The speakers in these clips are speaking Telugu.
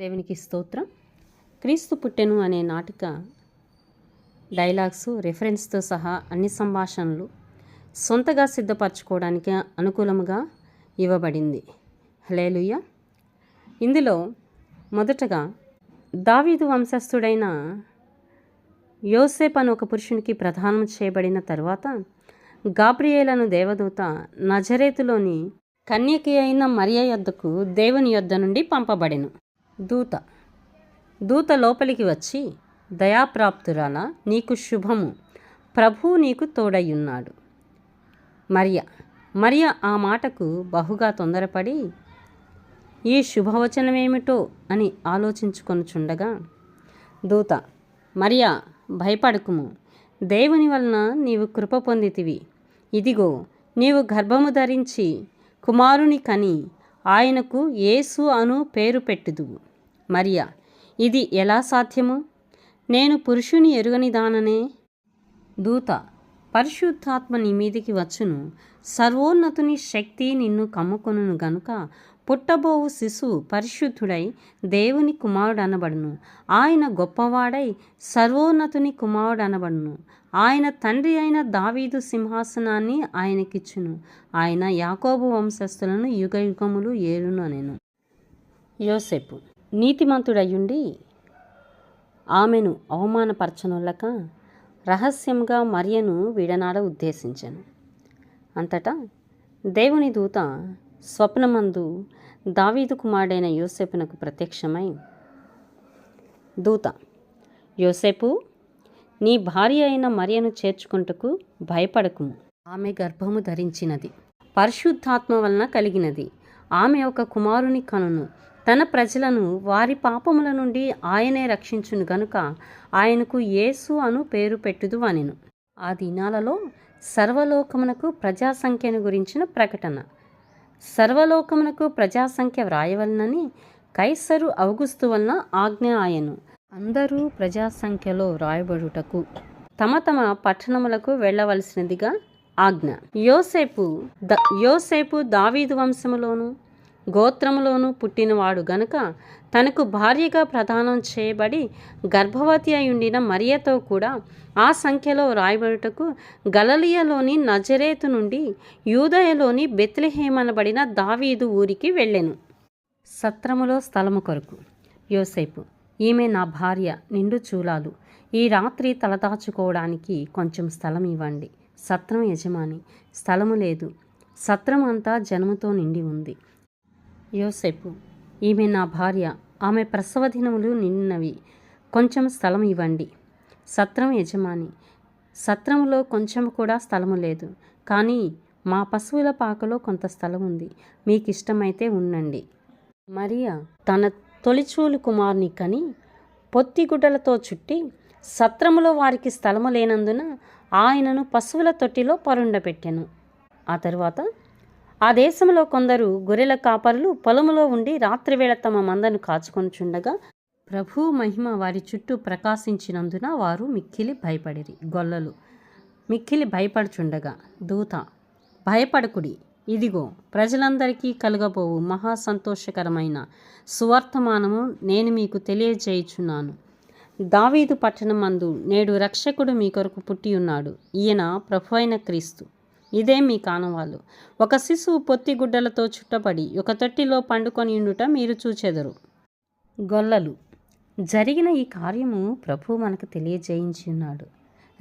దేవునికి స్తోత్రం. క్రీస్తు పుట్టెను అనే నాటిక డైలాగ్స్ రెఫరెన్స్తో సహా అన్ని సంభాషణలు సొంతగా సిద్ధపరచుకోవడానికి అనుకూలముగా ఇవ్వబడింది. హలేలుయ ఇందులో మొదటగా దావీదు వంశస్థుడైన యోసేప్ అని ఒక పురుషునికి ప్రధానం చేయబడిన తర్వాత గాబ్రియేలను దేవదూత నజరేతులోని కన్యకి అయిన మరియ యొద్దకు దేవుని యొద్ద నుండి పంపబడెను. దూత. దూత లోపలికి వచ్చి దయాప్రాప్తురాల నీకు శుభము. ప్రభువు నీకు తోడయ్యున్నాడు. మరియ మరియ ఆ మాటకు బహుగా తొందరపడి ఈ శుభవచనమేమిటో? అని ఆలోచించుకొనుచుండగా దూత మరియా భయపడకుము. దేవుని వలన నీవు కృప పొందితివి. ఇదిగో నీవు గర్భము ధరించి కుమారుని కని ఆయనకు యేసు అను పేరు పెట్టుదువు. మరియా ఇది ఎలా సాధ్యము? నేను పురుషుని ఎరుగని దాననే? దూత పరిశుద్ధాత్మ నీ మీదికి వచ్చును. సర్వోన్నతుని శక్తి నిన్ను కమ్ముకొనును గనుక పుట్టబోవు శిశువు పరిశుద్ధుడై దేవుని కుమారుడు అనబడును ఆయన గొప్పవాడై సర్వోన్నతుని కుమారుడు అనబడును ఆయన తండ్రి అయిన దావీదు సింహాసనాన్ని ఆయనకిచ్చును. ఆయన యాకోబు వంశస్థులను యుగ యుగములు ఏలును నేను యోసేపు నీతిమంతుడయ్యుండి ఆమెను అవమానపరచనులక రహస్యంగా మరియను విడనాడ ఉద్దేశించాను. అంతటా దేవుని దూత స్వప్నమందు దావీదు కుమారుడైన యోసేపునకు ప్రత్యక్షమై దూత యోసేపు నీ భార్య అయిన మరియను చేర్చుకుంటకు భయపడకుము. ఆమె గర్భము ధరించినది. పరిశుద్ధాత్మ వలన కలిగినది. ఆమె ఒక కుమారుని కనును. తన ప్రజలను వారి పాపముల నుండి ఆయనే రక్షించును గనుక ఆయనకు యేసు అను పేరు పెట్టుదు అనిను. ఆ దినాలలో సర్వలోకమునకు ప్రజాసంఖ్యను గురించిన ప్రకటన. సర్వలోకమునకు ప్రజాసంఖ్య వ్రాయవలనని కైసరు అవగుస్తు వలన ఆజ్ఞ ఆయను. అందరూ ప్రజాసంఖ్యలో వ్రాయబడుటకు తమ తమ పట్టణములకు వెళ్ళవలసినదిగా ఆజ్ఞ. యోసేపు ద యోసేపు దావీదు వంశములోను గోత్రములోనూ పుట్టినవాడు గనుక తనకు భార్యగా ప్రదానం చేయబడి గర్భవతి అయుండిన మరియతో కూడా ఆ సంఖ్యలో రాయబడుటకు గలలియలోని నజరేతు నుండి యూదయలోని బెత్లెహేమనబడిన దావీదు ఊరికి వెళ్ళెను. సత్రములో స్థలము కొరకు. యోసేపు ఈమె నా భార్య నిండు చూలాలు. ఈ రాత్రి తలదాచుకోవడానికి కొంచెం స్థలం ఇవ్వండి. సత్రం యజమాని స్థలము లేదు. సత్రం అంతా జనముతో నిండి ఉంది. యోసేపు ఈమె నా భార్య. ఆమె ప్రసవ దినములు నిన్నవి. కొంచెం స్థలం ఇవ్వండి. సత్రం యజమాని. సత్రములో కొంచెం కూడా స్థలము లేదు. కానీ మా పశువుల పాకలో కొంత స్థలం ఉంది. మీకు ఇష్టమైతే ఉండండి. మరియా తన తొలిచూలు కుమారుని కని పొత్తిగుడ్డలతో చుట్టి సత్రములో వారికి స్థలము లేనందున ఆయనను పశువుల తొట్టిలో పరుండపెట్టెను ఆ తరువాత ఆ దేశంలో కొందరు గొర్రెల కాపరులు పొలములో ఉండి రాత్రివేళ తమ మందను కాచుకొనుచుండగా ప్రభు మహిమ వారి చుట్టూ ప్రకాశించినందున వారు మిక్కిలి భయపడిరి గొల్లలు. మిక్కిలి భయపడుచుండగా దూత భయపడకుడి. ఇదిగో ప్రజలందరికీ కలుగబోవు మహా సంతోషకరమైన సువర్తమానము నేను మీకు తెలియజేయుచున్నాను. దావీదు పట్టణమందు నేడు రక్షకుడు మీ కొరకు పుట్టి ఉన్నాడు. ఈయన ప్రభు అయిన క్రీస్తు. ఇదే మీ కానవాళ్ళు. ఒక శిశువు పొత్తి గుడ్డలతో చుట్టబడి ఒక తొట్టిలో పండుకొని ఉండుట మీరు చూచెదరు. గొల్లలు. జరిగిన ఈ కార్యము ప్రభు మనకు తెలియజేయించి ఉన్నాడు.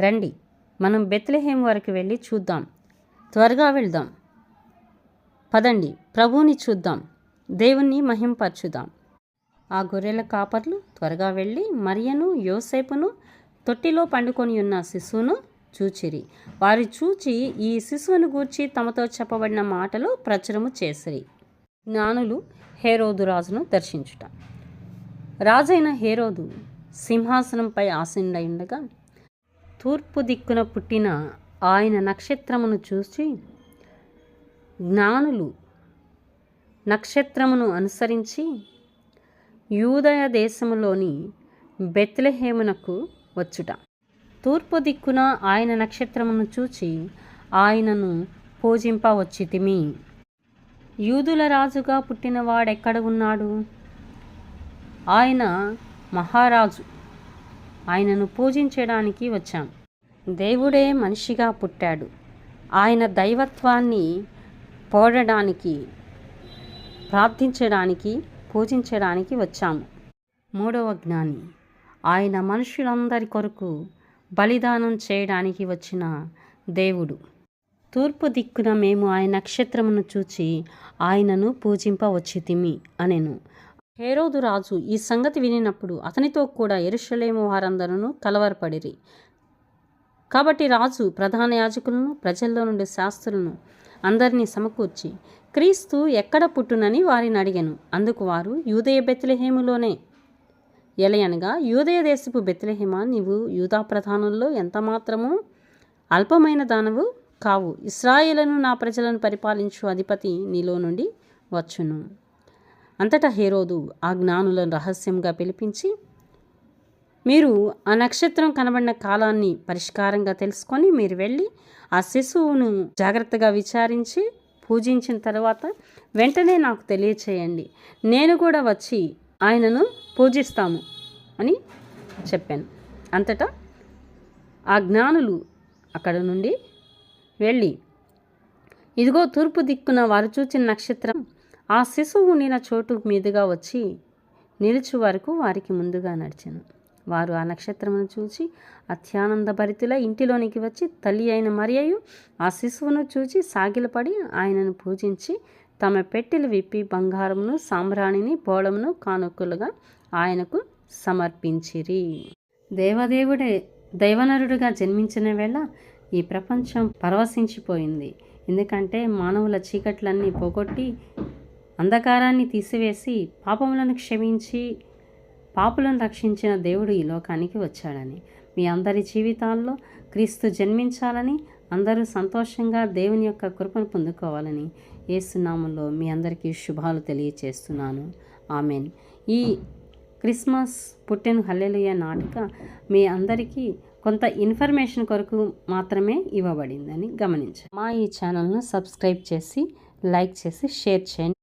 రండి మనం బెత్లెహేం వరకు వెళ్ళి చూద్దాం. త్వరగా వెళ్దాం. పదండి ప్రభువుని చూద్దాం. దేవుణ్ణి మహింపరచుదాం. ఆ గొర్రెల కాపర్లు త్వరగా వెళ్ళి మరియను యోసేపును తొట్టిలో పండుకొని ఉన్న శిశువును చూచిరి. వారి చూచి ఈ శిశువును గూర్చి తమతో చెప్పబడిన మాటలు ప్రచురము చేసిరి. జ్ఞానులు హేరోదు రాజును దర్శించుట. రాజైన హేరోదు సింహాసనంపై ఆసీనుడై ఉండగా తూర్పు దిక్కున పుట్టిన ఆయన నక్షత్రమును చూసి జ్ఞానులు నక్షత్రమును అనుసరించి యూదయ దేశములోని బెత్లెహేమునకు వచ్చుట. తూర్పు దిక్కున ఆయన నక్షత్రమును చూచి ఆయనను పూజింపవచ్చితిమి. యూదుల రాజుగా పుట్టినవాడెక్కడ ఉన్నాడు? ఆయన మహారాజు. ఆయనను పూజించడానికి వచ్చాం. దేవుడే మనిషిగా పుట్టాడు. ఆయన దైవత్వాన్ని పోడడానికి ప్రార్థించడానికి పూజించడానికి వచ్చాము. మూడవ జ్ఞాని. ఆయన మనుషులందరి కొరకు బలిదానం చేయడానికి వచ్చిన దేవుడు. తూర్పు దిక్కున మేము ఆయన నక్షత్రమును చూచి ఆయనను పూజింపవచ్చితిమి అనెను. హేరోదు రాజు ఈ సంగతి వినినప్పుడు అతనితో కూడా ఎరుషలేము వారందరూ కలవరపడిరి. కాబట్టి రాజు ప్రధాన యాజకులను ప్రజల్లో నుండి శాస్త్రులను అందరినీ సమకూర్చి క్రీస్తు ఎక్కడ పుట్టునని వారిని అడిగాను. అందుకు వారు యూదయ బెత్లహేములోనే ఎలయనగా యూదయ దేశపు బెత్లెహేమ నీవు యూదా ప్రధానంలో ఎంత మాత్రము అల్పమైన దానవు కావు. ఇస్రాయేలను నా ప్రజలను పరిపాలించు అధిపతి నీలో నుండి వచ్చును. అంతటా హేరోదు ఆ జ్ఞానులను రహస్యంగా పిలిపించి మీరు ఆ నక్షత్రం కనబడిన కాలాన్ని పరిష్కారంగా తెలుసుకొని మీరు వెళ్ళి ఆ శిశువును జాగ్రత్తగా విచారించి పూజించిన తర్వాత వెంటనే నాకు తెలియచేయండి. నేను కూడా వచ్చి ఆయనను పూజిస్తాము అని చెప్పాను. అంతటా ఆ జ్ఞానులు అక్కడ నుండి వెళ్ళి ఇదిగో తూర్పు దిక్కున వారు చూచిన నక్షత్రం ఆ శిశువు నిన చోటు మీదుగా వచ్చి నిలుచు వరకు వారికి ముందుగా నడిచాను. వారు ఆ నక్షత్రమును చూచి అత్యానంద భరితుల ఇంటిలోనికి వచ్చి తల్లి అయిన మరియు ఆ శిశువును చూచి సాగిలపడి ఆయనను పూజించి తమ పెట్టెలు విప్పి బంగారమును సాంబ్రాణిని బోళమును కానుకలుగా ఆయనకు సమర్పించిరి. దేవదేవుడే దైవనరుడుగా జన్మించిన వేళ ఈ ప్రపంచం పరవశించిపోయింది. ఎందుకంటే మానవుల చీకట్లన్నీ పోగొట్టి అంధకారాన్ని తీసివేసి పాపములను క్షమించి పాపులను రక్షించిన దేవుడు ఈ లోకానికి వచ్చాడని. మీ అందరి జీవితాల్లో క్రీస్తు జన్మించాలని అందరూ సంతోషంగా దేవుని యొక్క కృపను పొందుకోవాలని ఏసునామంలో మీ అందరికీ శుభాలు తెలియచేస్తున్నాను. ఆమెన్. ఈ క్రిస్మస్ పుట్టిన హల్లెలూయ నాటిక మీ అందరికీ కొంత ఇన్ఫర్మేషన్ కొరకు మాత్రమే ఇవ్వబడిందని గమనించండి మా ఈ ఛానల్ను సబ్స్క్రైబ్ చేసి లైక్ చేసి షేర్ చేయండి.